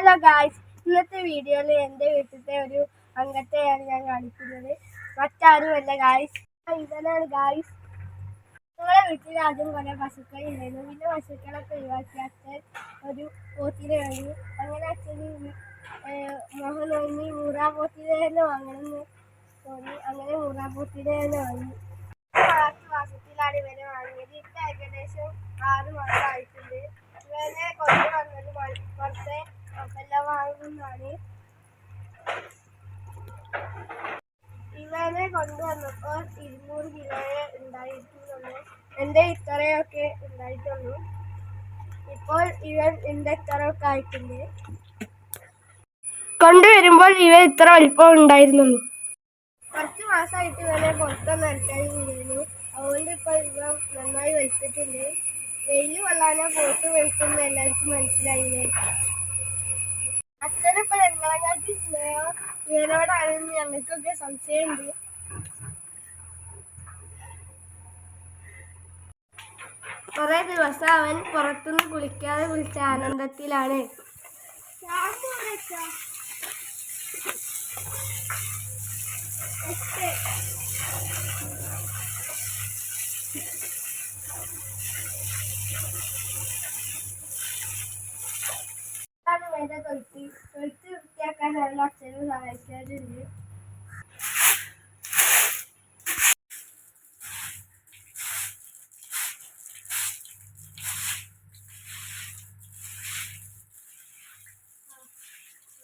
Hello guys ഇന്നത്തെ വീഡിയോയിൽ എന്റെ വീട്ടിലത്തെ ഒരു അംഗത്തെയാണ് ഞാൻ കാണിക്കുന്നത്. മറ്റാരുമല്ല ഗായ്സ് ഇതാണ് ഗായ്സ് ഞങ്ങളെ വീട്ടിൽ ആദ്യം കുറേ പശുക്കൾ ഉണ്ടായിരുന്നു. പിന്നെ പശുക്കളൊക്കെ ഒഴിവാക്കി അച്ഛൻ ഒരു പോത്തിനെ വാങ്ങി. അങ്ങനെ അച്ഛന് മോഹൻ വാങ്ങി. മൂറാ പോത്തിനെ തന്നെ വാങ്ങണമെന്ന് തോന്നി. അങ്ങനെ മൂറാ പോത്തിനെ തന്നെ വാങ്ങി. മാസത്തിലാണ് ഇവരെ വാങ്ങിയത്. ഇപ്പം ഏകദേശം ആറ് മാസം ആയിട്ടുണ്ട് വാങ്ങുന്നതാണ് ഇവനെ കൊണ്ടുവന്നപ്പോൾ ഇരുന്നൂറ് കിലോയെ ഉണ്ടായിട്ടുള്ളൂ. എന്റെ ഇത്രയൊക്കെ ഉണ്ടായിട്ടുള്ളൂ. ഇപ്പോൾ ഇവൻ എന്റെ ഇത്രയൊക്കെ ആയിട്ടുണ്ട് കൊണ്ടുവരുമ്പോൾ ഇവ ഇത്ര വലിപ്പം ഉണ്ടായിരുന്നുള്ളൂ. കുറച്ച് മാസമായിട്ട് ഇവനെ പുറത്തൊന്നും ഇറക്കാനില്ലായിരുന്നു അതുകൊണ്ട് ഇപ്പോൾ ഇവ നന്നായി വലിച്ചിട്ടുണ്ട് വെയിൽ കൊള്ളാനോ പോത്ത് വലിക്കുന്ന എല്ലാവർക്കും മനസ്സിലായില്ലേ? അച്ഛനിപ്പോൾ ഞങ്ങളെക്കാട്ടി സ്നേഹം ഇവനോടാണെന്ന് ഞങ്ങൾക്കൊക്കെ സംശയമുണ്ട്. കുറെ ദിവസം അവൻ പുറത്തുനിന്ന് കുളിക്കാതെ കുളിച്ച ആനന്ദത്തിലാണ്. ഇതാണ് നല്ല അച്ഛനും സഹായിക്കാറുണ്ട്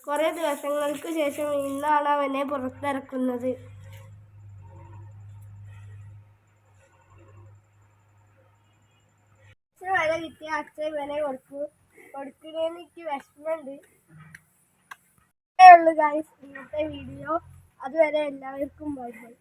കുറേ ദിവസങ്ങൾക്ക് ശേഷം ഇന്നാണ് അവനെ പുറത്തിറക്കുന്നത്. അച്ഛൻ വില കിട്ടിയ അച്ഛൻ ഇവനെ കൊടുക്കൂ. കൊടുക്കുന്നതിന് എനിക്ക് വിഷമമുണ്ട്. ഉള്ളൂ ഗായ്സ് ഇന്നത്തെ വീഡിയോ അതുവരെ എല്ലാവർക്കും ബൈ ബൈ